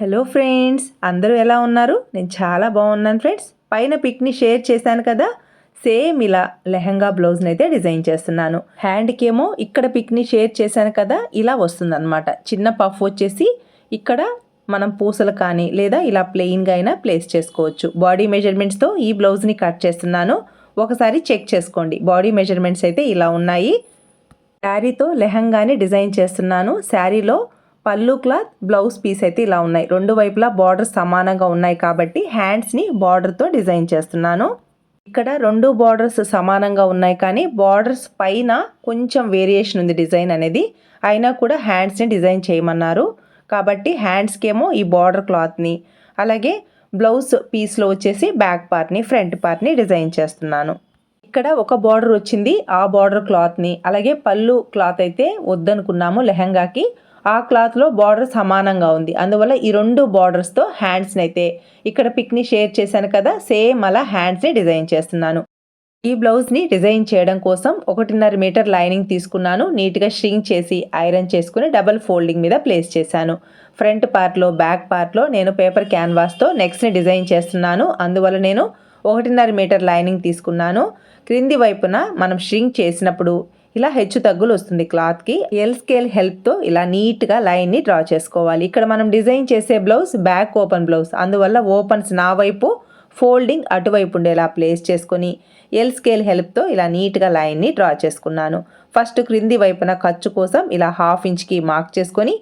Hello friends అందరూ ఎలా ఉన్నారు? నేను చాలా బాగున్నాను ఫ్రెండ్స్ పైన పిక్ని షేర్ చేశాను కదా? సేమ్ ఇలా లెహంగా బ్లౌజ్ని అయితే డిజైన్ చేస్తున్నాను. హ్యాండ్కి ఏమో ఇక్కడ పిక్ని షేర్ చేశాను కదా? ఇలా వస్తుందన్నమాట. చిన్న పఫ్ వచ్చేసి ఇక్కడ మనం పూసలు కానీ లేదా ఇలా ప్లెయిన్గా అయినా ప్లేస్ చేసుకోవచ్చు. బాడీ మెజర్మెంట్స్తో ఈ బ్లౌజ్ని కట్ చేస్తున్నాను. ఒకసారి చెక్ చేసుకోండి. బాడీ మెజర్మెంట్స్ అయితే ఇలా ఉన్నాయి. శారీతో లెహంగాని డిజైన్ చేస్తున్నాను. శారీలో పళ్ళు క్లాత్ బ్లౌజ్ పీస్ అయితే ఇలా ఉన్నాయి. రెండు వైపులా బార్డర్ సమానంగా ఉన్నాయి కాబట్టి హ్యాండ్స్ని బార్డర్తో డిజైన్ చేస్తున్నాను. ఇక్కడ రెండు బార్డర్స్ సమానంగా ఉన్నాయి కానీ బార్డర్స్ పైన కొంచెం వేరియేషన్ ఉంది డిజైన్ అనేది. అయినా కూడా హ్యాండ్స్ని డిజైన్ చేయమన్నారు. కాబట్టి హ్యాండ్స్కేమో ఈ బార్డర్ క్లాత్ని అలాగే బ్లౌజ్ పీస్లో వచ్చేసి బ్యాక్ పార్ట్ని ఫ్రంట్ పార్ట్ని డిజైన్ చేస్తున్నాను. ఇక్కడ ఒక బార్డర్ వచ్చింది ఆ బార్డర్ క్లాత్ని అలాగే పళ్ళు క్లాత్ అయితే వద్దనుకున్నాము లెహంగాకి. ఆ క్లాత్లో బార్డర్ సమానంగా ఉంది. అందువల్ల ఈ రెండు బార్డర్స్తో హ్యాండ్స్ని అయితే ఇక్కడ పిక్ని షేర్ చేశాను కదా సేమ్ అలా హ్యాండ్స్ని డిజైన్ చేస్తున్నాను. ఈ బ్లౌజ్ని డిజైన్ చేయడం కోసం ఒకటిన్నర మీటర్ లైనింగ్ తీసుకున్నాను. నీట్గా స్ట్రింగ్ చేసి ఐరన్ చేసుకుని డబల్ ఫోల్డింగ్ మీద ప్లేస్ చేశాను. ఫ్రంట్ పార్ట్లో బ్యాక్ పార్ట్లో నేను పేపర్ క్యాన్వాస్తో నెక్స్ట్ని డిజైన్ చేస్తున్నాను. అందువల్ల నేను ఒకటిన్నర మీటర్ లైనింగ్ తీసుకున్నాను. క్రింది వైపున మనం స్ట్రింగ్ చేసినప్పుడు ఇలా హెచ్చు తగ్గులు వస్తుంది క్లాత్కి ఎల్ స్కేల్ హెల్ప్తో ఇలా నీట్గా లైన్ని డ్రా చేసుకోవాలి. ఇక్కడ మనం డిజైన్ చేసే బ్లౌజ్ బ్యాక్ ఓపెన్ బ్లౌజ్ అందువల్ల ఓపెన్స్ నా వైపు ఫోల్డింగ్ అటువైపు ఉండేలా ప్లేస్ చేసుకొని ఎల్ స్కేల్ హెల్ప్తో ఇలా నీట్గా లైన్ని డ్రా చేసుకున్నాను. ఫస్ట్ క్రింది వైపున ఖర్చు కోసం ఇలా హాఫ్ ఇంచ్కి మార్క్ చేసుకొని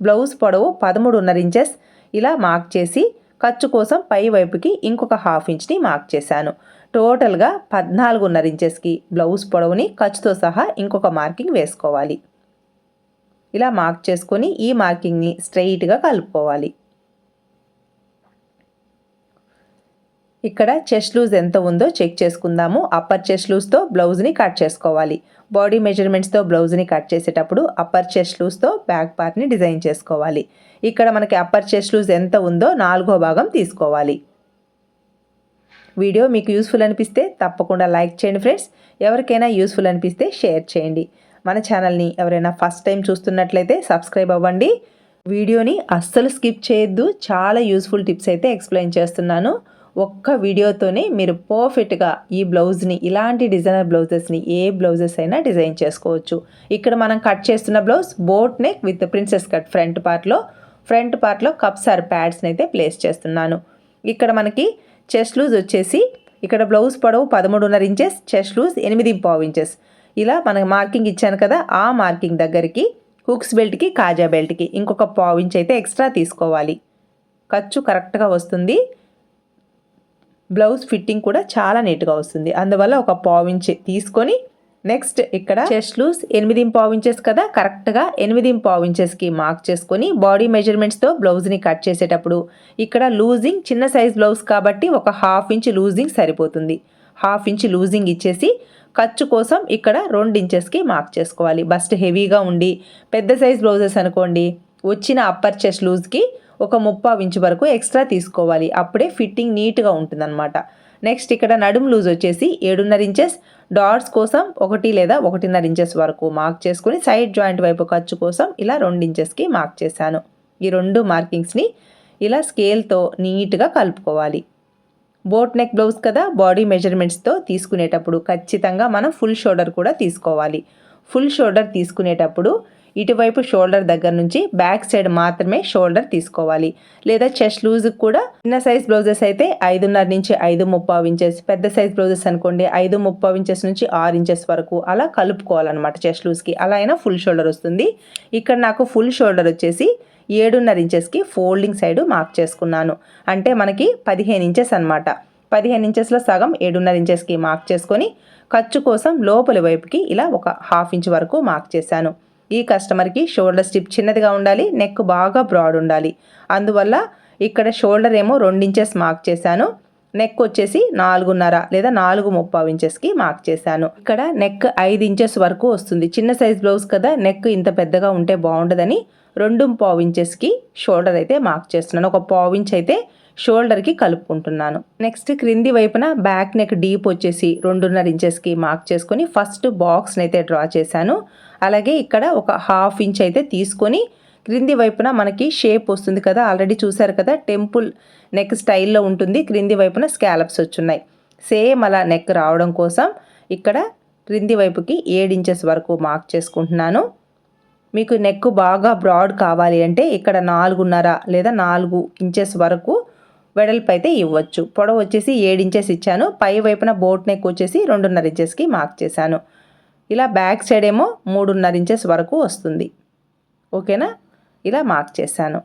బ్లౌజ్ పొడవు పదమూడున్నర ఇంచెస్ ఇలా మార్క్ చేసి ఖర్చు కోసం పై వైపుకి ఇంకొక హాఫ్ ఇంచ్ని మార్క్ చేశాను. టోటల్గా పద్నాలుగున్నర ఇంచెస్కి బ్లౌజ్ పొడవుని ఖర్చుతో సహా ఇంకొక మార్కింగ్ వేసుకోవాలి. ఇలా మార్క్ చేసుకొని ఈ మార్కింగ్ని స్ట్రైట్గా కలుపుకోవాలి. ఇక్కడ చెస్ట్ లూజ్ ఎంత ఉందో చెక్ చేసుకుందాము. అప్పర్ చెస్ట్ లూజ్తో బ్లౌజ్ని కట్ చేసుకోవాలి. బాడీ మెజర్మెంట్స్తో బ్లౌజ్ని కట్ చేసేటప్పుడు అప్పర్ చెస్ట్ లూజ్తో బ్యాక్ పార్ట్ని డిజైన్ చేసుకోవాలి. ఇక్కడ మనకి అప్పర్ చెస్ట్ లూజ్ ఎంత ఉందో నాలుగో భాగం తీసుకోవాలి. వీడియో మీకు యూస్ఫుల్ అనిపిస్తే తప్పకుండా లైక్ చేయండి ఫ్రెండ్స్. ఎవరికైనా యూస్ఫుల్ అనిపిస్తే షేర్ చేయండి. మన ఛానల్ని ఎవరైనా ఫస్ట్ టైం చూస్తున్నట్లయితే సబ్స్క్రైబ్ అవ్వండి. వీడియోని అస్సలు స్కిప్ చేయొద్దు. చాలా యూస్ఫుల్ టిప్స్ అయితే ఎక్స్ప్లెయిన్ చేస్తున్నాను. ఒక్క వీడియోతోనే మీరు పర్ఫెక్ట్గా ఈ బ్లౌజ్ని ఇలాంటి డిజైనర్ బ్లౌజెస్ని ఏ బ్లౌజెస్ అయినా డిజైన్ చేసుకోవచ్చు. ఇక్కడ మనం కట్ చేస్తున్న blouse boat neck with princess cut front పార్ట్లో. ఫ్రంట్ పార్ట్లో కప్స్ ఆర్ ప్యాడ్స్ని అయితే ప్లేస్ చేస్తున్నాను. ఇక్కడ మనకి చెస్ట్ లూజ్ వచ్చేసి ఇక్కడ బ్లౌజ్ పొడవు పదమూడున్నర ఇంచెస్ చెస్ట్ లూజ్ ఎనిమిది పావు ఇంచెస్ ఇలా మనకు మార్కింగ్ ఇచ్చాను కదా ఆ మార్కింగ్ దగ్గరికి హుక్స్ బెల్ట్కి కాజా బెల్ట్కి ఇంకొక పావు ఇంచ్ అయితే ఎక్స్ట్రా తీసుకోవాలి. ఖర్చు కరెక్ట్గా వస్తుంది. బ్లౌజ్ ఫిట్టింగ్ కూడా చాలా నీట్గా వస్తుంది. అందువల్ల ఒక పావు ఇంచ్ తీసుకొని నెక్స్ట్ ఇక్కడ చెస్ట్ లూస్ ఎనిమిది పావు ఇంచెస్ కదా? కరెక్ట్గా ఎనిమిది పావు ఇంచెస్కి మార్క్ చేసుకొని బాడీ మెజర్మెంట్స్తో బ్లౌజ్ని కట్ చేసేటప్పుడు ఇక్కడ లూజింగ్ చిన్న సైజ్ బ్లౌజ్ కాబట్టి ఒక హాఫ్ ఇంచ్ లూజింగ్ సరిపోతుంది. హాఫ్ ఇంచ్ లూజింగ్ ఇచ్చేసి ఖర్చు కోసం ఇక్కడ రెండు ఇంచెస్కి మార్క్ చేసుకోవాలి. బస్ట్ హెవీగా ఉండి పెద్ద సైజ్ బ్లౌజెస్ అనుకోండి వచ్చిన అప్పర్ చెస్ట్ లూజ్కి ఒక ముప్పావు ఇంచు వరకు ఎక్స్ట్రా తీసుకోవాలి. అప్పుడే ఫిట్టింగ్ నీట్గా ఉంటుందన్నమాట. నెక్స్ట్ ఇక్కడ నడుము లూజ్ వచ్చేసి ఏడున్నర ఇంచెస్. డాట్స్ కోసం ఒకటి లేదా ఒకటిన్నర ఇంచెస్ వరకు మార్క్ చేసుకుని సైడ్ జాయింట్ వైపు ఖర్చు కోసం ఇలా రెండు ఇంచెస్కి మార్క్ చేశాను. ఈ రెండు మార్కింగ్స్ని ఇలా స్కేల్తో నీట్గా కలుపుకోవాలి. బోట్ నెక్ బ్లౌజ్ కదా బాడీ మెజర్మెంట్స్తో తీసుకునేటప్పుడు ఖచ్చితంగా మనం ఫుల్ షోల్డర్ కూడా తీసుకోవాలి. ఫుల్ షోల్డర్ తీసుకునేటప్పుడు ఇటువైపు షోల్డర్ దగ్గర నుంచి బ్యాక్ సైడ్ మాత్రమే షోల్డర్ తీసుకోవాలి. లేదా చెస్ట్ లూజ్ కూడా చిన్న సైజ్ బ్లౌజెస్ అయితే ఐదున్నర నుంచి ఐదు ముప్పావు ఇంచెస్ పెద్ద సైజ్ బ్లౌజెస్ అనుకోండి ఐదు ముప్పావు ఇంచెస్ నుంచి ఆరు ఇంచెస్ వరకు అలా కలుపుకోవాలన్నమాట చెస్ట్ లూజ్కి. అలా అయినా ఫుల్ షోల్డర్ వస్తుంది. ఇక్కడ నాకు ఫుల్ షోల్డర్ వచ్చేసి ఏడున్నర ఇంచెస్కి ఫోల్డింగ్ సైడ్ మార్క్ చేసుకున్నాను. అంటే మనకి పదిహేను ఇంచెస్ అనమాట పదిహేను ఇంచెస్లో సగం ఏడున్నర ఇంచెస్కి మార్క్ చేసుకొని ఖర్చు కోసం లోపలి వైపుకి ఇలా ఒక హాఫ్ ఇంచ్ వరకు మార్క్ చేశాను. ఈ కస్టమర్కి షోల్డర్ స్టిప్ చిన్నదిగా ఉండాలి నెక్ బాగా బ్రాడ్ ఉండాలి. అందువల్ల ఇక్కడ షోల్డర్ ఏమో రెండు ఇంచెస్ మార్క్ చేశాను. నెక్ వచ్చేసి నాలుగున్నర లేదా నాలుగు ముప్పావు ఇంచెస్కి మార్క్ చేశాను. ఇక్కడ నెక్ ఐదు ఇంచెస్ వరకు వస్తుంది. చిన్న సైజ్ బ్లౌజ్ కదా నెక్ ఇంత పెద్దగా ఉంటే బాగుండదని రెండు పావు ఇంచెస్కి షోల్డర్ అయితే మార్క్ చేస్తున్నాను. ఒక పావు ఇంచ్ అయితే షోల్డర్కి కలుపుకుంటున్నాను. నెక్స్ట్ క్రింది వైపున బ్యాక్ నెక్ డీప్ వచ్చేసి రెండున్నర ఇంచెస్కి మార్క్ చేసుకొని ఫస్ట్ బాక్స్ని అయితే డ్రా చేశాను. అలాగే ఇక్కడ ఒక హాఫ్ ఇంచ్ అయితే తీసుకొని క్రింది వైపున మనకి షేప్ వస్తుంది కదా ఆల్రెడీ చూసారు కదా టెంపుల్ నెక్ స్టైల్లో ఉంటుంది. క్రింది వైపున స్కాలప్స్ వచ్చున్నాయి. సేమ్ అలా నెక్ రావడం కోసం ఇక్కడ క్రింది వైపుకి ఏడు ఇంచెస్ వరకు మార్క్ చేసుకుంటున్నాను. మీకు నెక్ బాగా బ్రాడ్ కావాలి అంటే ఇక్కడ నాలుగున్నర లేదా నాలుగు ఇంచెస్ వరకు వెడల్పు అయితే ఇవ్వచ్చు. పొడవు వచ్చేసి ఏడు ఇంచెస్ ఇచ్చాను. పై వైపున బోట్ నెక్ వచ్చేసి రెండున్నర ఇంచెస్కి మార్క్ చేశాను. ఇలా బ్యాక్ సైడ్ ఏమో మూడున్నర ఇంచెస్ వరకు వస్తుంది. ఓకేనా? ఇలా మార్క్ చేశాను.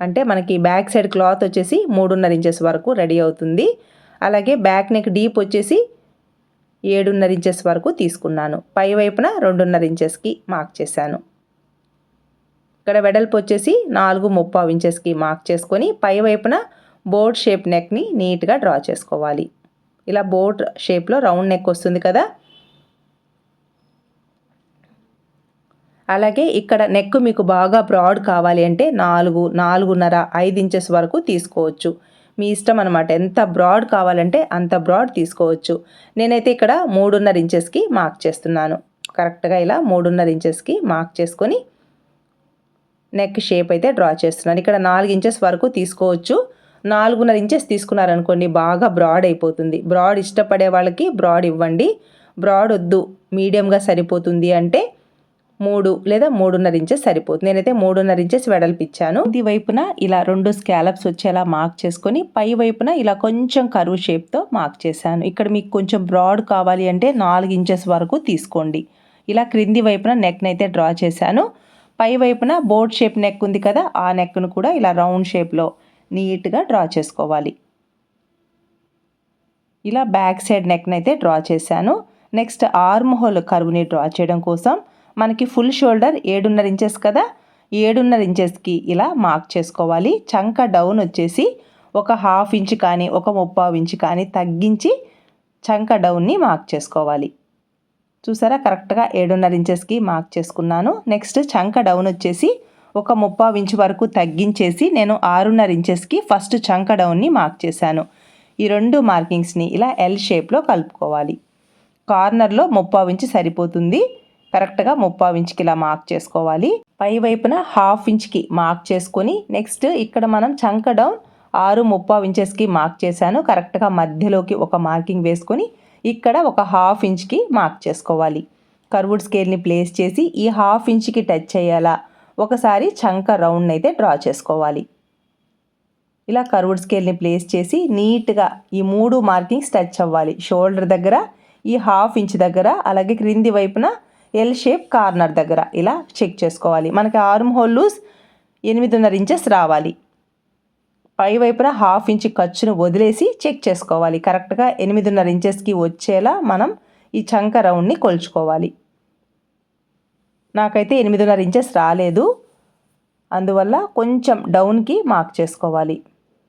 అంటే మనకి బ్యాక్ సైడ్ క్లాత్ వచ్చేసి మూడున్నర ఇంచెస్ వరకు రెడీ అవుతుంది. అలాగే బ్యాక్ నెక్ డీప్ వచ్చేసి ఏడున్నర ఇంచెస్ వరకు తీసుకున్నాను. పై వైపున రెండున్నర ఇంచెస్కి మార్క్ చేశాను. ఇక్కడ వెడల్పు వచ్చేసి నాలుగు ముప్పావు ఇంచెస్కి మార్క్ చేసుకొని పై వైపున బోర్డ్ షేప్ నెక్ని నీట్గా డ్రా చేసుకోవాలి. ఇలా బోర్డ్ షేప్లో రౌండ్ నెక్ వస్తుంది కదా? అలాగే ఇక్కడ నెక్ మీకు బాగా బ్రాడ్ కావాలి అంటే నాలుగు నాలుగున్నర ఐదు ఇంచెస్ వరకు తీసుకోవచ్చు. మీ ఇష్టం అనమాట ఎంత బ్రాడ్ కావాలంటే అంత బ్రాడ్ తీసుకోవచ్చు. నేనైతే ఇక్కడ మూడున్నర ఇంచెస్కి మార్క్ చేస్తున్నాను. కరెక్ట్గా ఇలా మూడున్నర ఇంచెస్కి మార్క్ చేసుకొని నెక్ షేప్ అయితే డ్రా చేస్తున్నాను. ఇక్కడ నాలుగు ఇంచెస్ వరకు తీసుకోవచ్చు. నాలుగున్నర ఇంచెస్ తీసుకున్నారనుకోండి బాగా బ్రాడ్ అయిపోతుంది. బ్రాడ్ ఇష్టపడే వాళ్ళకి బ్రాడ్ ఇవ్వండి. బ్రాడ్ వద్దు మీడియంగా సరిపోతుంది అంటే మూడు లేదా మూడున్నర ఇంచెస్ సరిపోతుంది. నేనైతే మూడున్నర ఇంచెస్ వెడల్పిచ్చాను. ఇది వైపున ఇలా రెండు స్కాలప్స్ వచ్చేలా మార్క్ చేసుకొని పై వైపున ఇలా కొంచెం కరువు షేప్తో మార్క్ చేశాను. ఇక్కడ మీకు కొంచెం బ్రాడ్ కావాలి అంటే నాలుగు ఇంచెస్ వరకు తీసుకోండి. ఇలా క్రింది వైపున నెక్ని అయితే డ్రా చేశాను. పై వైపున బోర్డ్ షేప్ నెక్ ఉంది కదా ఆ నెక్ను కూడా ఇలా రౌండ్ షేప్లో నీట్గా డ్రా చేసుకోవాలి. ఇలా బ్యాక్ సైడ్ నెక్ని అయితే డ్రా చేశాను. నెక్స్ట్ ఆర్మ్ హోల్ కరువుని డ్రా చేయడం కోసం మనకి ఫుల్ షోల్డర్ ఏడున్నర ఇంచెస్ కదా ఏడున్నర ఇంచెస్కి ఇలా మార్క్ చేసుకోవాలి. చంక డౌన్ వచ్చేసి ఒక హాఫ్ ఇంచ్ కానీ ఒక ముప్పావు ఇంచ్ కానీ తగ్గించి చంక డౌన్ని మార్క్ చేసుకోవాలి. చూసారా? కరెక్ట్గా ఏడున్నర ఇంచెస్కి మార్క్ చేసుకున్నాను. నెక్స్ట్ చంక డౌన్ వచ్చేసి ఒక ముప్పావు ఇంచు వరకు తగ్గించేసి నేను ఆరున్నర ఇంచెస్కి ఫస్ట్ చంక డౌన్ని మార్క్ చేశాను. ఈ రెండు మార్కింగ్స్ని ఇలా ఎల్ షేప్లో కలుపుకోవాలి. కార్నర్లో ముప్పావు ఇంచు సరిపోతుంది. కరెక్ట్గా ముప్పావు ఇంచుకి ఇలా మార్క్ చేసుకోవాలి. పై వైపున హాఫ్ ఇంచ్కి మార్క్ చేసుకొని నెక్స్ట్ ఇక్కడ మనం చంక డౌన్ ఆరు ముప్పావు ఇంచెస్కి మార్క్ చేశాను. కరెక్ట్గా మధ్యలోకి ఒక మార్కింగ్ వేసుకొని ఇక్కడ ఒక హాఫ్ ఇంచ్కి మార్క్ చేసుకోవాలి. కర్వుడ్ స్కేల్ని ప్లేస్ చేసి ఈ హాఫ్ ఇంచ్కి టచ్ అయ్యేలా ఒకసారి చంక రౌండ్ అయితే డ్రా చేసుకోవాలి. ఇలా కర్వుడ్ స్కేల్ని ప్లేస్ చేసి నీట్గా ఈ మూడు మార్కింగ్స్ టచ్ అవ్వాలి. షోల్డర్ దగ్గర ఈ హాఫ్ ఇంచ్ దగ్గర అలాగే క్రింది వైపున ఎల్ షేప్ కార్నర్ దగ్గర. ఇలా చెక్ చేసుకోవాలి. మనకి ఆర్మ్ హోల్ లూస్ ఎనిమిదిన్నర ఇంచెస్ రావాలి. పై వైపున హాఫ్ ఇంచ్ ఖర్చును వదిలేసి చెక్ చేసుకోవాలి. కరెక్ట్గా ఎనిమిదిన్నర ఇంచెస్కి వచ్చేలా మనం ఈ చంక రౌండ్ని కొలుచుకోవాలి. నాకైతే ఎనిమిదిన్నర ఇంచెస్ రాలేదు. అందువల్ల కొంచెం డౌన్కి మార్క్ చేసుకోవాలి.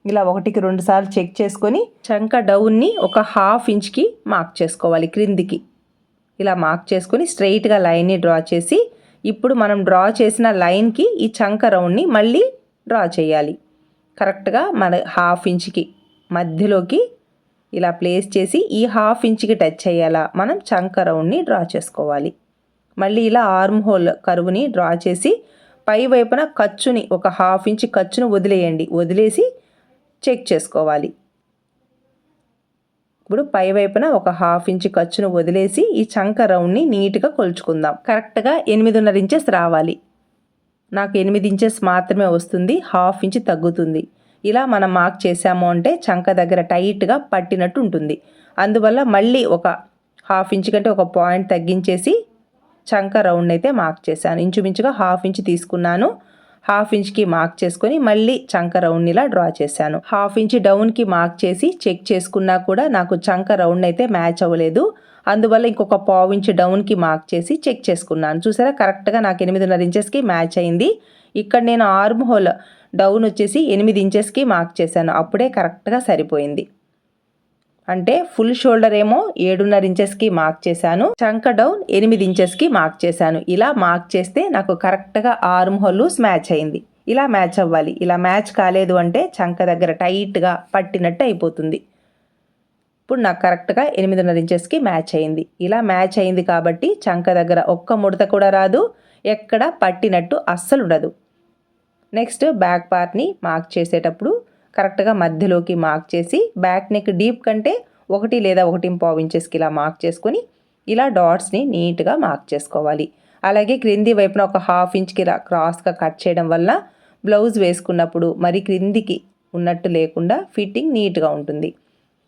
ఇలా ఒకటికి రెండు సార్లు చెక్ చేసుకొని చంక డౌన్ని ఒక హాఫ్ ఇంచ్కి మార్క్ చేసుకోవాలి క్రిందికి. ఇలా మార్క్ చేసుకొని స్ట్రైట్గా లైన్ని డ్రా చేసి ఇప్పుడు మనం డ్రా చేసిన లైన్కి ఈ చంక రౌండ్ని మళ్ళీ డ్రా చేయాలి. కరెక్ట్గా మన హాఫ్ ఇంచ్కి మధ్యలోకి ఇలా ప్లేస్ చేసి ఈ హాఫ్ ఇంచ్కి టచ్ అయ్యేలా మనం చంక రౌండ్ని డ్రా చేసుకోవాలి. మళ్ళీ ఇలా ఆర్మ్ హోల్ కరువుని డ్రా చేసి పై వైపున ఖర్చుని ఒక హాఫ్ ఇంచ్ ఖర్చును వదిలేయండి. వదిలేసి చెక్ చేసుకోవాలి. ఇప్పుడు పై వైపున ఒక హాఫ్ ఇంచ్ ఖర్చును వదిలేసి ఈ చంక రౌండ్ని నీట్గా కొలుచుకుందాం. కరెక్ట్గా ఎనిమిదిన్నర ఇంచెస్ రావాలి. నాకు ఎనిమిది ఇంచెస్ మాత్రమే వస్తుంది హాఫ్ ఇంచ్ తగ్గుతుంది. ఇలా మనం మార్క్ చేసాము అంటే చంక దగ్గర టైట్గా పట్టినట్టు ఉంటుంది. అందువల్ల మళ్ళీ ఒక హాఫ్ ఇంచ్ కంటే ఒక పాయింట్ తగ్గించేసి చంక రౌండ్ అయితే మార్క్ చేశాను. ఇంచుమించుగా హాఫ్ ఇంచ్ తీసుకున్నాను. హాఫ్ ఇంచ్కి మార్క్ చేసుకొని మళ్ళీ చంక రౌండ్ ఇలా డ్రా చేశాను. హాఫ్ ఇంచ్ డౌన్కి మార్క్ చేసి చెక్ చేసుకున్నా కూడా నాకు చంక రౌండ్ అయితే మ్యాచ్ అవ్వలేదు. అందువల్ల ఇంకొక పావు ఇంచ్ డౌన్కి మార్క్ చేసి చెక్ చేసుకున్నాను. చూసారా? కరెక్ట్గా నాకు ఎనిమిదిన్నర ఇంచెస్కి మ్యాచ్ అయింది. ఇక్కడ నేను ఆర్మ్ హోల్ డౌన్ వచ్చేసి ఎనిమిది ఇంచెస్కి మార్క్ చేశాను. అప్పుడే కరెక్ట్గా సరిపోయింది. అంటే ఫుల్ షోల్డర్ ఏమో ఏడున్నర ఇంచెస్కి మార్క్ చేశాను. చంక డౌన్ ఎనిమిది ఇంచెస్కి మార్క్ చేశాను. ఇలా మార్క్ చేస్తే నాకు కరెక్ట్గా ఆర్మ్ హోల్స్ మ్యాచ్ అయింది. ఇలా మ్యాచ్ అవ్వాలి. ఇలా మ్యాచ్ కాలేదు అంటే చంక దగ్గర టైట్గా పట్టినట్టు అయిపోతుంది. ఇప్పుడు నాకు కరెక్ట్గా ఎనిమిదిన్నర ఇంచెస్కి మ్యాచ్ అయింది. ఇలా మ్యాచ్ అయింది కాబట్టి చంక దగ్గర ఒక్క ముడత కూడా రాదు ఎక్కడ పట్టినట్టు అస్సలు ఉండదు. నెక్స్ట్ బ్యాక్ పార్ట్ని మార్క్ చేసేటప్పుడు కరెక్ట్గా మధ్యలోకి మార్క్ చేసి బ్యాక్ నెక్ డీప్ కంటే ఒకటి లేదా ఒకటి పావు ఇంచెస్కి ఇలా మార్క్ చేసుకొని ఇలా డాట్స్ని నీట్గా మార్క్ చేసుకోవాలి. అలాగే క్రింది వైపున ఒక హాఫ్ ఇంచ్కి క్రాస్గా కట్ చేయడం వల్ల బ్లౌజ్ వేసుకున్నప్పుడు మరి క్రిందికి ఉన్నట్టు లేకుండా ఫిట్టింగ్ నీట్గా ఉంటుంది.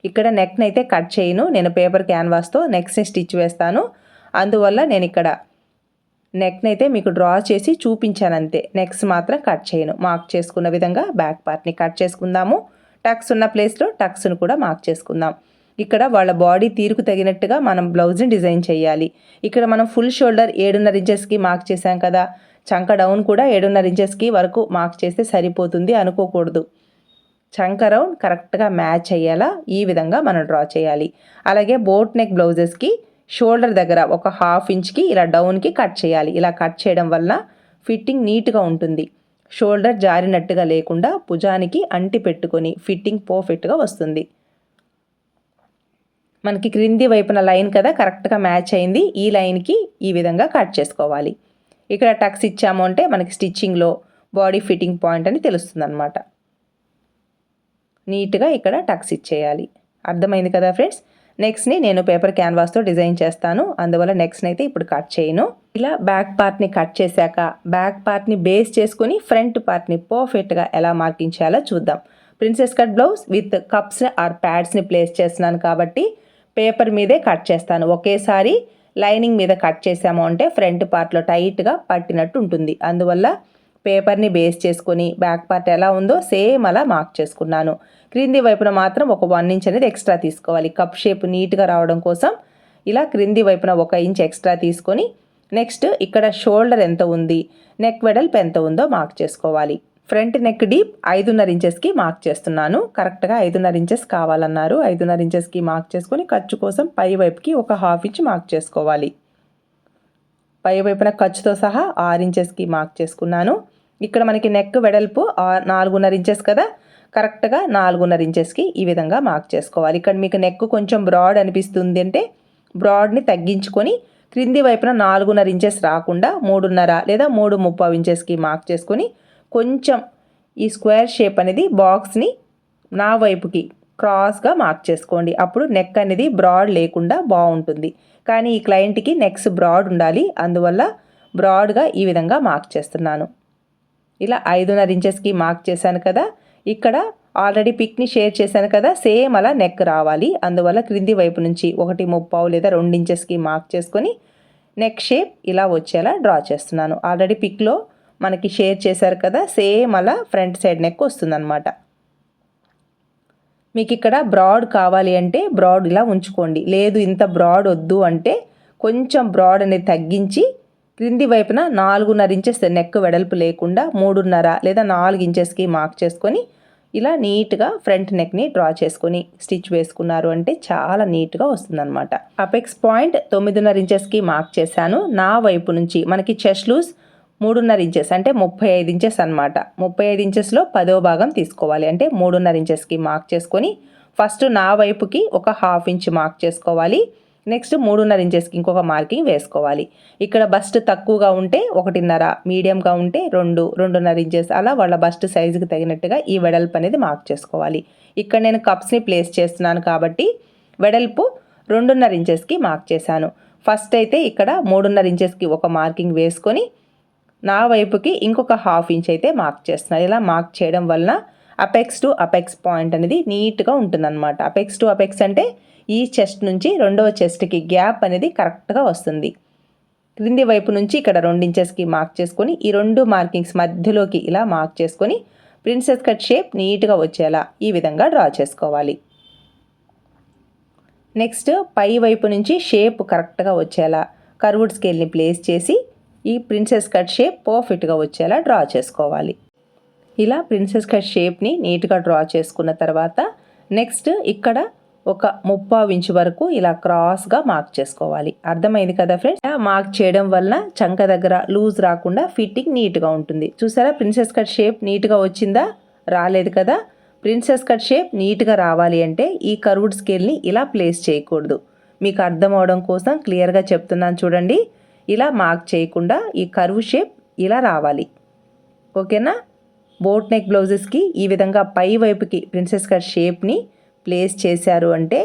ఇక్కడ నెక్ని అయితే కట్ చేయను. నేను పేపర్ క్యాన్వాస్తో నెక్స్ట్ని స్టిచ్ వేస్తాను. అందువల్ల నేను ఇక్కడ నెక్ని అయితే మీకు డ్రా చేసి చూపించాను అంతే. నెక్స్ మాత్రం కట్ చేయను. మార్క్ చేసుకున్న విధంగా బ్యాక్ పార్ట్ని కట్ చేసుకుందాము. టక్స్ ఉన్న ప్లేస్లో టక్స్ను కూడా మార్క్ చేసుకుందాం. ఇక్కడ వాళ్ళ బాడీ తీరుకు తగినట్టుగా మనం బ్లౌజ్ని డిజైన్ చేయాలి. ఇక్కడ మనం ఫుల్ షోల్డర్ ఏడున్నర ఇంచెస్కి మార్క్ చేసాం కదా. చంక డౌన్ కూడా ఏడున్నర ఇంచెస్కి వరకు మార్క్ చేస్తే సరిపోతుంది అనుకోకూడదు. చంక రౌండ్ కరెక్ట్గా మ్యాచ్ అయ్యేలా ఈ విధంగా మనం డ్రా చేయాలి. అలాగే బోట్ నెక్ బ్లౌజెస్కి షోల్డర్ దగ్గర ఒక హాఫ్ ఇంచ్కి ఇలా డౌన్కి కట్ చేయాలి. ఇలా కట్ చేయడం వల్ల ఫిట్టింగ్ నీట్గా ఉంటుంది. షోల్డర్ జారినట్టుగా లేకుండా భుజానికి అంటి పెట్టుకొని ఫిట్టింగ్ పర్ఫెక్ట్గా వస్తుంది. మనకి క్రింది వైపున లైన్ కదా కరెక్ట్గా మ్యాచ్ అయింది. ఈ లైన్కి ఈ విధంగా కట్ చేసుకోవాలి. ఇక్కడ టక్స్ ఇచ్చాము అంటే మనకి స్టిచ్చింగ్లో బాడీ ఫిట్టింగ్ పాయింట్ అని తెలుస్తుంది అనమాట నీట్గా ఇక్కడ టక్స్ ఇచ్చేయాలి. అర్థమైంది కదా ఫ్రెండ్స్? నెక్స్ట్ని నేను పేపర్ క్యాన్వాస్తో డిజైన్ చేస్తాను. అందువల్ల నెక్స్ట్ని అయితే ఇప్పుడు కట్ చేయను. ఇలా బ్యాక్ పార్ట్ని కట్ చేశాక బ్యాక్ పార్ట్ని బేస్ చేసుకొని ఫ్రంట్ పార్ట్ని పర్ఫెక్ట్గా ఎలా మార్కించాలో చూద్దాం. Princess cut blouse with cups or ప్యాడ్స్ని place చేస్తున్నాను కాబట్టి పేపర్ మీదే కట్ చేస్తాను. ఒకేసారి లైనింగ్ మీద కట్ చేసాము అంటే ఫ్రంట్ పార్ట్లో టైట్గా పట్టినట్టు ఉంటుంది. అందువల్ల పేపర్ని బేస్ చేసుకొని బ్యాక్ పార్ట్ ఎలా ఉందో సేమ్ అలా మార్క్ చేసుకున్నాను. క్రింది వైపున మాత్రం ఒక వన్ ఇంచ్ అనేది ఎక్స్ట్రా తీసుకోవాలి. కప్ షేప్ నీట్గా రావడం కోసం ఇలా క్రింది వైపున ఒక ఇంచ్ ఎక్స్ట్రా తీసుకొని నెక్స్ట్ ఇక్కడ షోల్డర్ ఎంత ఉంది నెక్ వెడల్పు ఎంత ఉందో మార్క్ చేసుకోవాలి. ఫ్రంట్ నెక్ డీప్ ఐదున్నర ఇంచెస్కి మార్క్ చేస్తున్నాను. కరెక్ట్గా ఐదున్నర ఇంచెస్ కావాలన్నారు. ఐదున్నర ఇంచెస్కి మార్క్ చేసుకొని ఖర్చు కోసం పై వైపుకి ఒక హాఫ్ ఇంచ్ మార్క్ చేసుకోవాలి. పై వైపున ఖర్చుతో సహా ఆరు ఇంచెస్కి మార్క్ చేసుకున్నాను. ఇక్కడ మనకి నెక్ వెడల్పు నాలుగున్నర ఇంచెస్ కదా? కరెక్ట్గా నాలుగున్నర ఇంచెస్కి ఈ విధంగా మార్క్ చేసుకోవాలి. ఇక్కడ మీకు నెక్ కొంచెం బ్రాడ్ అనిపిస్తుంది అంటే బ్రాడ్ని తగ్గించుకొని క్రింది వైపున నాలుగున్నర ఇంచెస్ రాకుండా మూడున్నర లేదా మూడు ముప్పై ఇంచెస్కి మార్క్ చేసుకొని కొంచెం ఈ స్క్వేర్ షేప్ అనేది బాక్స్ని నా వైపుకి క్రాస్గా మార్క్ చేసుకోండి. అప్పుడు నెక్ అనేది బ్రాడ్ లేకుండా బాగుంటుంది. కానీ ఈ క్లయింట్కి నెక్స్ బ్రాడ్ ఉండాలి. అందువల్ల బ్రాడ్గా ఈ విధంగా మార్క్ చేస్తున్నాను. ఇలా ఐదున్నర ఇంచెస్కి మార్క్ చేశాను కదా ఇక్కడ ఆల్రెడీ పిక్ని షేర్ చేశాను కదా సేమ్ అలా నెక్ రావాలి. అందువల్ల క్రింది వైపు నుంచి ఒకటి ముప్పావు లేదా రెండు ఇంచెస్కి మార్క్ చేసుకొని నెక్ షేప్ ఇలా వచ్చేలా డ్రా చేస్తున్నాను. ఆల్రెడీ పిక్లో మనకి షేర్ చేశారు కదా సేమ్ అలా ఫ్రంట్ సైడ్ నెక్ వస్తుందన్నమాట. మీకు ఇక్కడ బ్రాడ్ కావాలి అంటే బ్రాడ్ ఇలా ఉంచుకోండి. లేదు ఇంత బ్రాడ్ వద్దు అంటే కొంచెం బ్రాడ్ అనేది తగ్గించి క్రింది వైపున నాలుగున్నర ఇంచెస్ నెక్ వెడల్పు లేకుండా మూడున్నర లేదా నాలుగు ఇంచెస్కి మార్క్ చేసుకొని ఇలా నీట్గా ఫ్రంట్ నెక్ని డ్రా చేసుకొని స్టిచ్ వేసుకున్నారు అంటే చాలా నీట్గా వస్తుందన్నమాట. అపెక్స్ పాయింట్ తొమ్మిదిన్నర ఇంచెస్కి మార్క్ చేశాను. నా వైపు నుంచి మనకి చెస్ట్ లూజ్ మూడున్నర ఇంచెస్ అంటే ముప్పై ఐదు ఇంచెస్ అనమాట ముప్పై ఐదు ఇంచెస్లో పదో భాగం తీసుకోవాలి. అంటే మూడున్నర ఇంచెస్కి మార్క్ చేసుకొని ఫస్ట్ నా వైపుకి ఒక హాఫ్ ఇంచ్ మార్క్ చేసుకోవాలి. నెక్స్ట్ మూడున్నర ఇంచెస్కి ఇంకొక మార్కింగ్ వేసుకోవాలి. ఇక్కడ బస్ట్ తక్కువగా ఉంటే ఒకటిన్నర మీడియంగా ఉంటే రెండు రెండున్నర ఇంచెస్ అలా వాళ్ళ బస్ట్ సైజుకి తగినట్టుగా ఈ వెడల్పు అనేది మార్క్ చేసుకోవాలి. ఇక్కడ నేను కప్స్ని ప్లేస్ చేస్తున్నాను కాబట్టి వెడల్పు రెండున్నర ఇంచెస్కి మార్క్ చేశాను. ఫస్ట్ అయితే ఇక్కడ మూడున్నర ఇంచెస్కి ఒక మార్కింగ్ వేసుకొని నా వైపుకి ఇంకొక హాఫ్ ఇంచ్ అయితే మార్క్ చేస్తున్నాను ఇలా మార్క్ చేయడం వలన అపెక్స్ టు అపెక్స్ పాయింట్ అనేది నీట్గా ఉంటుందన్నమాట. అపెక్స్ టు అపెక్స్ అంటే ఈ చెస్ట్ నుంచి రెండవ చెస్ట్కి గ్యాప్ అనేది కరెక్ట్గా వస్తుంది. క్రింది వైపు నుంచి ఇక్కడ రెండించెస్కి మార్క్ చేసుకొని ఈ రెండు మార్కింగ్స్ మధ్యలోకి ఇలా మార్క్ చేసుకొని ప్రిన్సెస్ కట్ షేప్ నీట్గా వచ్చేలా ఈ విధంగా డ్రా చేసుకోవాలి. నెక్స్ట్ పై వైపు నుంచి షేప్ కరెక్ట్గా వచ్చేలా కర్వుడ్ స్కేల్ని ప్లేస్ చేసి ఈ ప్రిన్సెస్ కట్ షేప్ పర్ఫెక్ట్గా వచ్చేలా డ్రా చేసుకోవాలి. ఇలా ప్రిన్సెస్ కట్ షేప్ని నీట్గా డ్రా చేసుకున్న తర్వాత నెక్స్ట్ ఇక్కడ ఒక ముప్పావు ఇంచు వరకు ఇలా క్రాస్గా మార్క్ చేసుకోవాలి. అర్థమైంది కదా ఫ్రెండ్స్? మార్క్ చేయడం వల్ల చంక దగ్గర లూజ్ రాకుండా ఫిట్టింగ్ నీట్గా ఉంటుంది. చూసారా? ప్రిన్సెస్ కట్ షేప్ నీట్గా వచ్చిందా? రాలేదు కదా? ప్రిన్సెస్ కట్ షేప్ నీట్గా రావాలి అంటే ఈ కర్వుడ్ స్కేల్ని ఇలా ప్లేస్ చేయకూడదు. మీకు అర్థం అవడం కోసం క్లియర్గా చెప్తున్నాను చూడండి. ఇలా మార్క్ చేయకుండా ఈ కర్వ్ షేప్ ఇలా రావాలి. ఓకేనా? బోట్ నెక్ బ్లౌజెస్కి ఈ విధంగా పై వైపుకి ప్రిన్సెస్ కట్ షేప్ని ప్లేస్ చేశారు అంటే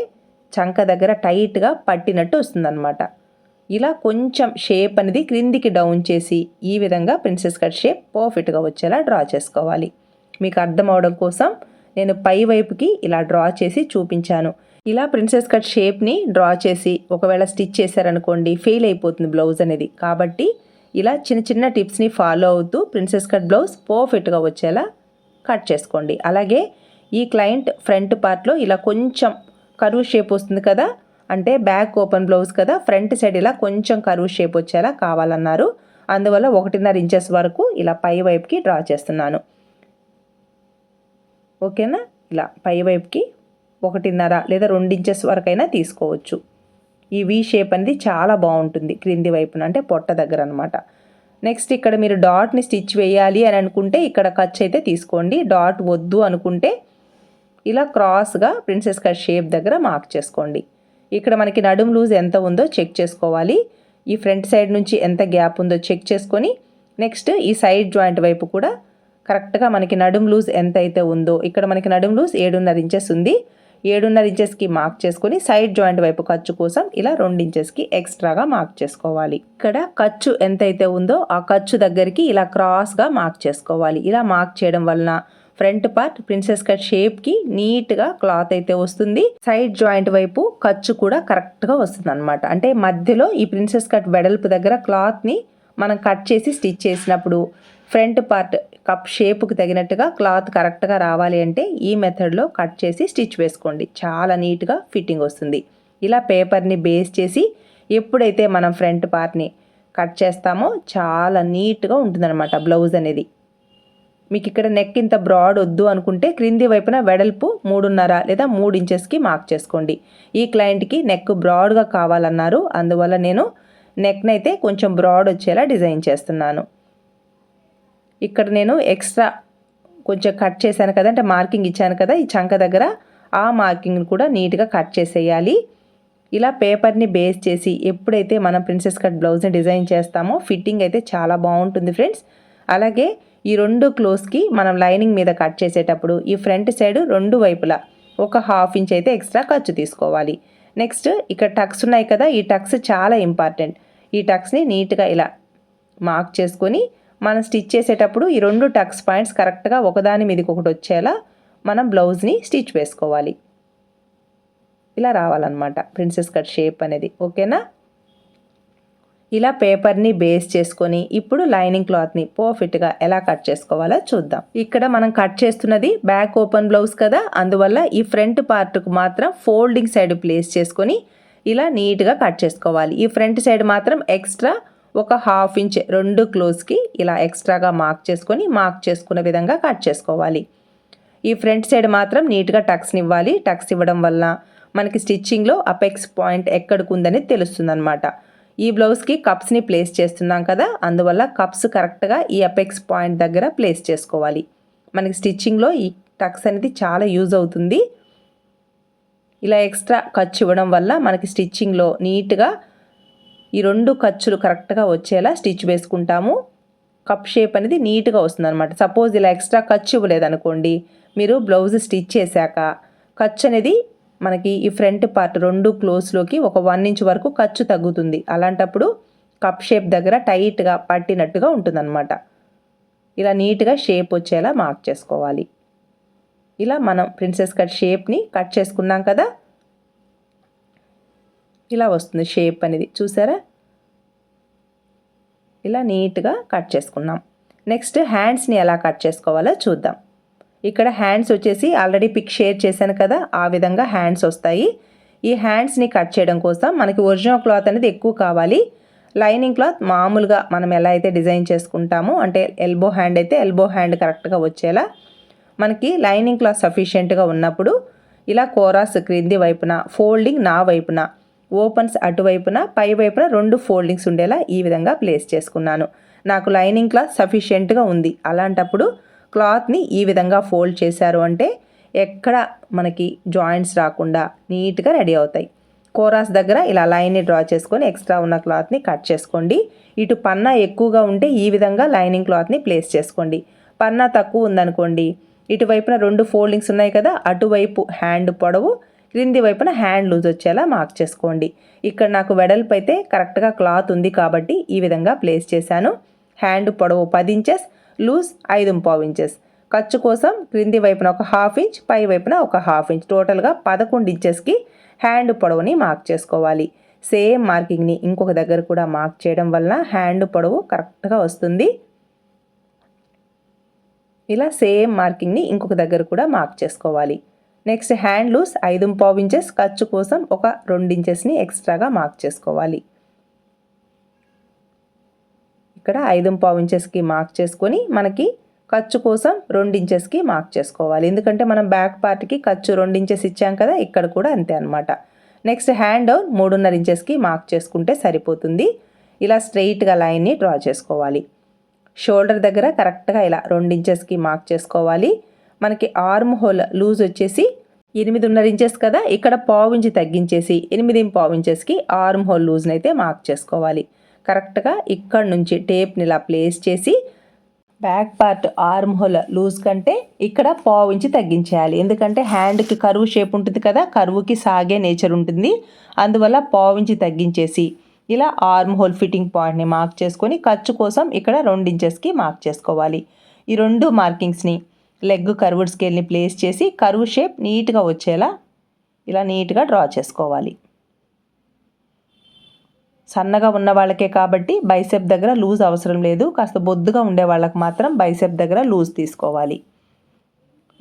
చంక దగ్గర టైట్గా పట్టినట్టు వస్తుందన్నమాట. ఇలా కొంచెం షేప్ అనేది క్రిందికి డౌన్ చేసి ఈ విధంగా ప్రిన్సెస్ కట్ షేప్ పర్ఫెక్ట్గా వచ్చేలా డ్రా చేసుకోవాలి. మీకు అర్థం అవడం కోసం నేను పై వైపుకి ఇలా డ్రా చేసి చూపించాను. ఇలా ప్రిన్సెస్ కట్ షేప్ని డ్రా చేసి ఒకవేళ స్టిచ్ చేశారనుకోండి ఫెయిల్ అయిపోతుంది బ్లౌజ్ అనేది. కాబట్టి ఇలా చిన్న చిన్న టిప్స్ని ఫాలో అవుతూ ప్రిన్సెస్ కట్ బ్లౌజ్ పర్ఫెక్ట్గా వచ్చేలా కట్ చేసుకోండి. అలాగే ఈ క్లయింట్ ఫ్రంట్ పార్ట్లో ఇలా కొంచెం కరువు షేప్ వస్తుంది కదా? అంటే బ్యాక్ ఓపెన్ బ్లౌజ్ కదా? ఫ్రంట్ సైడ్ ఇలా కొంచెం కరువు షేప్ వచ్చేలా కావాలన్నారు. అందువల్ల ఒకటిన్నర ఇంచెస్ వరకు ఇలా పై వైపుకి డ్రా చేస్తున్నాను. ఓకేనా? ఇలా పై వైపుకి ఒకటిన్నర లేదా రెండు ఇంచెస్ వరకైనా తీసుకోవచ్చు. ఈ వీ షేప్ అనేది చాలా బాగుంటుంది క్రింది వైపున అంటే పొట్ట దగ్గర అనమాట నెక్స్ట్ ఇక్కడ మీరు డాట్ని స్టిచ్ వేయాలి అని అనుకుంటే ఇక్కడ ఖర్చు అయితే తీసుకోండి. డాట్ వద్దు అనుకుంటే ఇలా క్రాస్గా ప్రిన్సెస్ కట్ షేప్ దగ్గర మార్క్ చేసుకోండి. ఇక్కడ మనకి నడుం లూజ్ ఎంత ఉందో చెక్ చేసుకోవాలి. ఈ ఫ్రంట్ సైడ్ నుంచి ఎంత గ్యాప్ ఉందో చెక్ చేసుకొని నెక్స్ట్ ఈ సైడ్ జాయింట్ వైపు కూడా కరెక్ట్గా మనకి నడుం లూజ్ ఎంత అయితే ఉందో ఇక్కడ మనకి నడుం లూజ్ ఏడున్నర ఇంచెస్ ఉంది. ఏడున్నర ఇంచెస్కి మార్క్ చేసుకొని సైడ్ జాయింట్ వైపు ఖర్చు కోసం ఇలా రెండు ఇంచెస్కి ఎక్స్ట్రాగా మార్క్ చేసుకోవాలి. ఇక్కడ ఖర్చు ఎంతైతే ఉందో ఆ ఖర్చు దగ్గరికి ఇలా క్రాస్గా మార్క్ చేసుకోవాలి. ఇలా మార్క్ చేయడం వలన ఫ్రంట్ పార్ట్ ప్రిన్సెస్ కట్ షేప్కి నీట్గా క్లాత్ అయితే వస్తుంది. సైడ్ జాయింట్ వైపు ఖర్చు కూడా కరెక్ట్గా వస్తుంది అనమాట అంటే మధ్యలో ఈ ప్రిన్సెస్ కట్ వెడల్పు దగ్గర క్లాత్ని మనం కట్ చేసి స్టిచ్ చేసినప్పుడు ఫ్రంట్ పార్ట్ కప్ షేప్కి తగినట్టుగా క్లాత్ కరెక్ట్గా రావాలి అంటే ఈ మెథడ్లో కట్ చేసి స్టిచ్ వేసుకోండి. చాలా నీట్గా ఫిట్టింగ్ వస్తుంది. ఇలా పేపర్ని బేస్ చేసి ఎప్పుడైతే మనం ఫ్రంట్ పార్ట్ని కట్ చేస్తామో చాలా నీట్గా ఉంటుందన్నమాట బ్లౌజ్ అనేది. మీకు ఇక్కడ నెక్ ఇంత బ్రాడ్ వద్దు అనుకుంటే క్రింది వైపున వెడల్పు మూడున్నర లేదా మూడు ఇంచెస్కి మార్క్ చేసుకోండి. ఈ క్లయింట్కి నెక్ బ్రాడ్గా కావాలన్నారు. అందువల్ల నేను నెక్నైతే కొంచెం బ్రాడ్ వచ్చేలా డిజైన్ చేస్తున్నాను. ఇక్కడ నేను ఎక్స్ట్రా కొంచెం కట్ చేశాను కదా అంటే మార్కింగ్ ఇచ్చాను కదా ఈ చంక దగ్గర ఆ మార్కింగ్ని కూడా నీట్గా కట్ చేసేయాలి. ఇలా పేపర్ని బేస్ చేసి ఎప్పుడైతే మనం ప్రిన్సెస్ కట్ బ్లౌజ్ని డిజైన్ చేస్తామో ఫిట్టింగ్ అయితే చాలా బాగుంటుంది ఫ్రెండ్స్ అలాగే ఈ రెండు క్లోజ్కి మనం లైనింగ్ మీద కట్ చేసేటప్పుడు ఈ ఫ్రంట్ సైడ్ రెండు వైపులా ఒక హాఫ్ ఇంచ్ అయితే ఎక్స్ట్రా ఖర్చు తీసుకోవాలి. నెక్స్ట్ ఇక్కడ టక్స్ ఉన్నాయి కదా ఈ టక్స్ చాలా ఇంపార్టెంట్. ఈ టక్స్ని నీట్గా ఇలా మార్క్ చేసుకొని మనం స్టిచ్ చేసేటప్పుడు ఈ రెండు టక్స్ పాయింట్స్ కరెక్ట్గా ఒకదాని మీదకి ఒకటి వచ్చేలా మనం బ్లౌజ్ని స్టిచ్ వేసుకోవాలి. ఇలా రావాలన్నమాట ప్రిన్సెస్ కట్ షేప్ అనేది. ఓకేనా? ఇలా పేపర్ని బేస్ చేసుకొని ఇప్పుడు లైనింగ్ క్లాత్ని పర్ఫెక్ట్గా ఎలా కట్ చేసుకోవాలో చూద్దాం. ఇక్కడ మనం కట్ చేస్తున్నది బ్యాక్ ఓపెన్ బ్లౌజ్ కదా అందువల్ల ఈ ఫ్రంట్ పార్ట్కు మాత్రం ఫోల్డింగ్ సైడ్ ప్లేస్ చేసుకొని ఇలా నీట్గా కట్ చేసుకోవాలి. ఈ ఫ్రంట్ సైడ్ మాత్రం ఎక్స్ట్రా ఒక హాఫ్ ఇంచ్ రెండు క్లోజ్కి ఇలా ఎక్స్ట్రాగా మార్క్ చేసుకొని మార్క్ చేసుకునే విధంగా కట్ చేసుకోవాలి. ఈ ఫ్రంట్ సైడ్ మాత్రం నీట్గా టక్స్ని ఇవ్వాలి. టక్స్ ఇవ్వడం వల్ల మనకి స్టిచ్చింగ్లో అపెక్స్ పాయింట్ ఎక్కడికి ఉందని తెలుస్తుంది అనమాట ఈ బ్లౌజ్కి కప్స్ని ప్లేస్ చేస్తున్నాం కదా అందువల్ల కప్స్ కరెక్ట్గా ఈ అపెక్స్ పాయింట్ దగ్గర ప్లేస్ చేసుకోవాలి. మనకి స్టిచ్చింగ్లో ఈ టక్స్ అనేది చాలా యూజ్ అవుతుంది. ఇలా ఎక్స్ట్రా ఖర్చు ఇవ్వడం వల్ల మనకి స్టిచ్చింగ్లో నీట్గా ఈ రెండు ఖర్చులు కరెక్ట్గా వచ్చేలా స్టిచ్ వేసుకుంటాము. కప్ షేప్ అనేది నీట్గా వస్తుంది అనమాట సపోజ్ ఇలా ఎక్స్ట్రా ఖర్చు ఇవ్వలేదనుకోండి మీరు బ్లౌజ్ స్టిచ్ చేశాక ఖర్చు అనేది మనకి ఈ ఫ్రంట్ పార్ట్ రెండు క్లోజ్లోకి ఒక వన్ ఇంచ్ వరకు ఖర్చు తగ్గుతుంది. అలాంటప్పుడు కప్ షేప్ దగ్గర టైట్గా పట్టినట్టుగా ఉంటుందన్నమాట. ఇలా నీట్గా షేప్ వచ్చేలా మార్క్ చేసుకోవాలి. ఇలా మనం ప్రిన్సెస్ కట్ షేప్ని కట్ చేసుకున్నాం కదా? ఇలా వస్తుంది షేప్ అనేది. చూసారా? ఇలా నీట్గా కట్ చేసుకున్నాం. నెక్స్ట్ హ్యాండ్స్ని ఎలా కట్ చేసుకోవాలో చూద్దాం. ఇక్కడ హ్యాండ్స్ వచ్చేసి ఆల్రెడీ పిక్ షేర్ చేశాను కదా ఆ విధంగా హ్యాండ్స్ వస్తాయి. ఈ హ్యాండ్స్ని కట్ చేయడం కోసం మనకి ఒరిజినల్ క్లాత్ అనేది ఎక్కువ కావాలి. లైనింగ్ క్లాత్ మామూలుగా మనం ఎలా అయితే డిజైన్ చేసుకుంటామో అంటే ఎల్బో హ్యాండ్ అయితే ఎల్బో హ్యాండ్ కరెక్ట్గా వచ్చేలా మనకి లైనింగ్ క్లాత్ సఫిషియెంట్గా ఉన్నప్పుడు ఇలా కోరాస్ క్రింది వైపున ఫోల్డింగ్ నా వైపున ఓపెన్స్ అటువైపున పై వైపున రెండు ఫోల్డింగ్స్ ఉండేలా ఈ విధంగా ప్లేస్ చేసుకున్నాను. నాకు లైనింగ్ క్లాత్ సఫిషియెంట్గా ఉంది. అలాంటప్పుడు క్లాత్ని ఈ విధంగా ఫోల్డ్ చేశారు అంటే ఎక్కడ మనకి జాయింట్స్ రాకుండా నీట్గా రెడీ అవుతాయి. కోరాస్ దగ్గర ఇలా లైన్ని డ్రా చేసుకొని ఎక్స్ట్రా ఉన్న క్లాత్ని కట్ చేసుకోండి. ఇటు పన్నా ఎక్కువగా ఉంటే ఈ విధంగా లైనింగ్ క్లాత్ని ప్లేస్ చేసుకోండి. పన్నా తక్కువ ఉందనుకోండి ఇటువైపున రెండు ఫోల్డింగ్స్ ఉన్నాయి కదా అటువైపు హ్యాండ్ పొడవు క్రింది వైపున హ్యాండ్ లూజ్ వచ్చేలా మార్క్ చేసుకోండి. ఇక్కడ నాకు వెడల్పు అయితే కరెక్ట్గా క్లాత్ ఉంది కాబట్టి ఈ విధంగా ప్లేస్ చేశాను. హ్యాండ్ పొడవు పది ఇంచెస్ లూజ్ ఐదు పావు ఇంచెస్. ఖర్చు కోసం క్రింది వైపున ఒక హాఫ్ ఇంచ్ పై వైపున ఒక హాఫ్ ఇంచ్. టోటల్గా పదకొండు ఇంచెస్కి హ్యాండ్ పొడవుని మార్క్ చేసుకోవాలి. సేమ్ మార్కింగ్ని ఇంకొక దగ్గర కూడా మార్క్ చేయడం వలన హ్యాండ్ పొడవు కరెక్ట్గా వస్తుంది. ఇలా సేమ్ మార్కింగ్ని ఇంకొక దగ్గర కూడా మార్క్ చేసుకోవాలి. నెక్స్ట్ హ్యాండ్ లూస్ ఐదు పావు ఇంచెస్. ఖర్చు కోసం ఒక రెండు ఇంచెస్ని ఎక్స్ట్రాగా మార్క్ చేసుకోవాలి. ఇక్కడ ఐదు పావు ఇంచెస్కి మార్క్ చేసుకొని మనకి ఖర్చు కోసం రెండు ఇంచెస్కి మార్క్ చేసుకోవాలి. ఎందుకంటే మనం బ్యాక్ పార్ట్కి ఖర్చు రెండు ఇంచెస్ ఇచ్చాం కదా ఇక్కడ కూడా అంతే అనమాట నెక్స్ట్ హ్యాండ్ డౌన్ మూడున్నర ఇంచెస్కి మార్క్ చేసుకుంటే సరిపోతుంది. ఇలా స్ట్రెయిట్గా లైన్ని డ్రా చేసుకోవాలి. షోల్డర్ దగ్గర కరెక్ట్గా ఇలా రెండు ఇంచెస్కి మార్క్ చేసుకోవాలి. మనకి ఆర్మ్ హోల్ లూజ్ వచ్చేసి ఎనిమిదిన్నర ఇంచెస్ కదా ఇక్కడ పావు ఇంచి తగ్గించేసి ఎనిమిది పావు ఇంచెస్కి ఆర్మ్ హోల్ లూజ్ని అయితే మార్క్ చేసుకోవాలి. కరెక్ట్గా ఇక్కడ నుంచి టేప్ని ఇలా ప్లేస్ చేసి back part arm hole loose కంటే ఇక్కడ పావు ఇంచి తగ్గించేయాలి. ఎందుకంటే హ్యాండ్కి కరువు షేప్ ఉంటుంది కదా కరువుకి సాగే నేచర్ ఉంటుంది. అందువల్ల పావు ఇంచి తగ్గించేసి ఇలా ఆర్మ్ హోల్ ఫిట్టింగ్ పాయింట్ని మార్క్ చేసుకొని ఖర్చు కోసం ఇక్కడ రెండు ఇంచెస్కి మార్క్ చేసుకోవాలి. ఈ రెండు మార్కింగ్స్ని లెగ్ కర్వుడ్ స్కేల్ని ప్లేస్ చేసి కరువు షేప్ నీట్గా వచ్చేలా ఇలా నీట్గా డ్రా చేసుకోవాలి. సన్నగా ఉన్న వాళ్ళకే కాబట్టి బైసెప్ దగ్గర లూజ్ అవసరం లేదు. కాస్త బొద్దుగా ఉండే వాళ్ళకి మాత్రం బైసెప్ దగ్గర లూజ్ తీసుకోవాలి.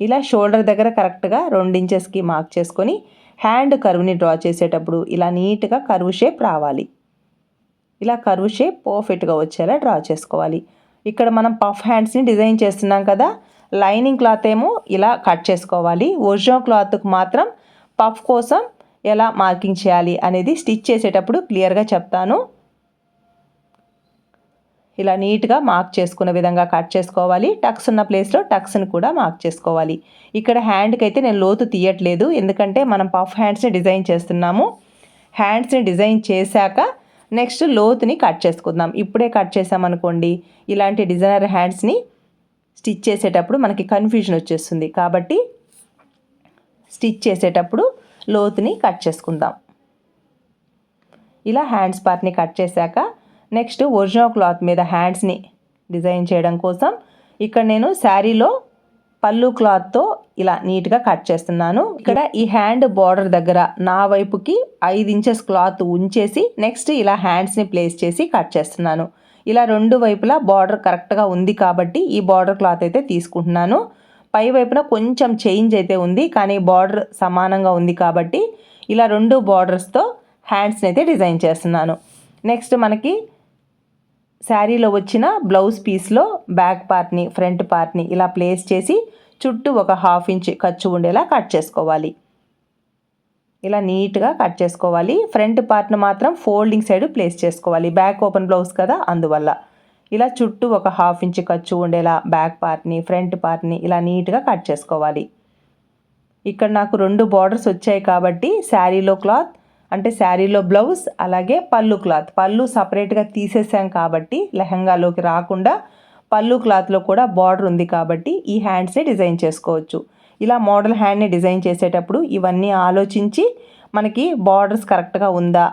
ఇలా షోల్డర్ దగ్గర కరెక్ట్గా రెండు ఇంచెస్కి మార్క్ చేసుకొని హ్యాండ్ కరువుని డ్రా చేసేటప్పుడు ఇలా నీట్గా కరువు షేప్ రావాలి. ఇలా కరువు షేప్ పర్ఫెక్ట్గా వచ్చేలా డ్రా చేసుకోవాలి. ఇక్కడ మనం పఫ్ హ్యాండ్స్ని డిజైన్ చేస్తున్నాం కదా లైనింగ్ క్లాత్ ఏమో ఇలా కట్ చేసుకోవాలి. ఒరిజినల్ క్లాత్కి మాత్రం పఫ్ కోసం ఎలా మార్కింగ్ చేయాలి అనేది స్టిచ్ చేసేటప్పుడు క్లియర్గా చెప్తాను. ఇలా నీట్గా మార్క్ చేసుకునే విధంగా కట్ చేసుకోవాలి. టక్స్ ఉన్న ప్లేస్లో టక్స్ని కూడా మార్క్ చేసుకోవాలి. ఇక్కడ హ్యాండ్కి అయితే నేను లోతు తీయట్లేదు. ఎందుకంటే మనం పఫ్ హ్యాండ్స్ని డిజైన్ చేస్తున్నాము. హ్యాండ్స్ని డిజైన్ చేశాక నెక్స్ట్ లోతుని కట్ చేసుకుందాం. ఇప్పుడే కట్ చేసామనుకోండి ఇలాంటి డిజైనర్ హ్యాండ్స్ని స్టిచ్ చేసేటప్పుడు మనకి కన్ఫ్యూజన్ వచ్చేస్తుంది. కాబట్టి స్టిచ్ చేసేటప్పుడు లోతుని కట్ చేసుకుందాం. ఇలా హ్యాండ్స్ పార్ట్ని కట్ చేశాక నెక్స్ట్ ఒరిజినల్ క్లాత్ మీద హ్యాండ్స్ని డిజైన్ చేయడం కోసం ఇక్కడ నేను శారీలో పళ్ళు క్లాత్తో ఇలా నీట్గా కట్ చేస్తున్నాను. ఇక్కడ ఈ హ్యాండ్ బార్డర్ దగ్గర నా వైపుకి ఐదు ఇంచెస్ క్లాత్ ఉంచేసి నెక్స్ట్ ఇలా హ్యాండ్స్ని ప్లేస్ చేసి కట్ చేస్తున్నాను. ఇలా రెండు వైపులా బార్డర్ కరెక్ట్గా ఉంది కాబట్టి ఈ బార్డర్ క్లాత్ అయితే తీసుకుంటున్నాను. పై వైపున కొంచెం చేంజ్ అయితే ఉంది కానీ బార్డర్ సమానంగా ఉంది కాబట్టి ఇలా రెండు బార్డర్స్తో హ్యాండ్స్ని అయితే డిజైన్ చేస్తున్నాను. నెక్స్ట్ మనకి శారీలో వచ్చిన బ్లౌజ్ పీస్లో బ్యాక్ పార్ట్ని ఫ్రంట్ పార్ట్ని ఇలా ప్లేస్ చేసి చుట్టూ ఒక హాఫ్ ఇంచ్ ఖర్చు ఉండేలా కట్ చేసుకోవాలి. ఇలా నీట్గా కట్ చేసుకోవాలి. ఫ్రంట్ పార్ట్ను మాత్రం ఫోల్డింగ్ సైడ్ ప్లేస్ చేసుకోవాలి. బ్యాక్ ఓపెన్ బ్లౌజ్ కదా అందువల్ల. ఇలా చుట్టూ ఒక హాఫ్ ఇంచ్ ఖర్చు ఉండేలా బ్యాక్ పార్ట్ని ఫ్రంట్ పార్ట్ని ఇలా నీట్గా కట్ చేసుకోవాలి. ఇక్కడ నాకు రెండు బార్డర్స్ వచ్చాయి కాబట్టి శారీలో క్లాత్ అంటే శారీలో బ్లౌజ్ అలాగే పళ్ళు క్లాత్. పళ్ళు సపరేట్గా తీసేసాం కాబట్టి లెహంగాలోకి రాకుండా పళ్ళు క్లాత్లో కూడా బార్డర్ ఉంది కాబట్టి ఈ హ్యాండ్స్ని డిజైన్ చేసుకోవచ్చు. ఇలా మోడల్ హ్యాండ్ని డిజైన్ చేసేటప్పుడు ఇవన్నీ ఆలోచించి మనకి బార్డర్స్ కరెక్ట్గా ఉందా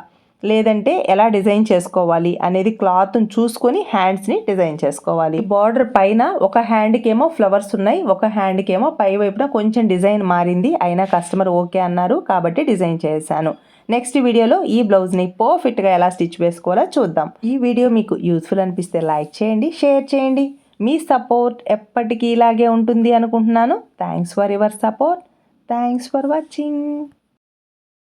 లేదంటే ఎలా డిజైన్ చేసుకోవాలి అనేది క్లాత్ని చూసుకొని హ్యాండ్స్ని డిజైన్ చేసుకోవాలి. బార్డర్ పైన ఒక హ్యాండ్కి ఏమో ఫ్లవర్స్ ఉన్నాయి ఒక హ్యాండ్కి ఏమో పై వైపున కొంచెం డిజైన్ మారింది అయినా కస్టమర్ ఓకే అన్నారు కాబట్టి డిజైన్ చేశాను. నెక్స్ట్ వీడియోలో ఈ బ్లౌజ్ని పర్ఫెక్ట్గా ఎలా స్టిచ్ వేసుకోవాలో చూద్దాం. ఈ వీడియో మీకు యూస్ఫుల్ అనిపిస్తే లైక్ చేయండి షేర్ చేయండి. మీ సపోర్ట్ ఎప్పటికీ ఇలాగే ఉంటుంది అనుకుంటున్నాను. Thanks for your support. Thanks for watching.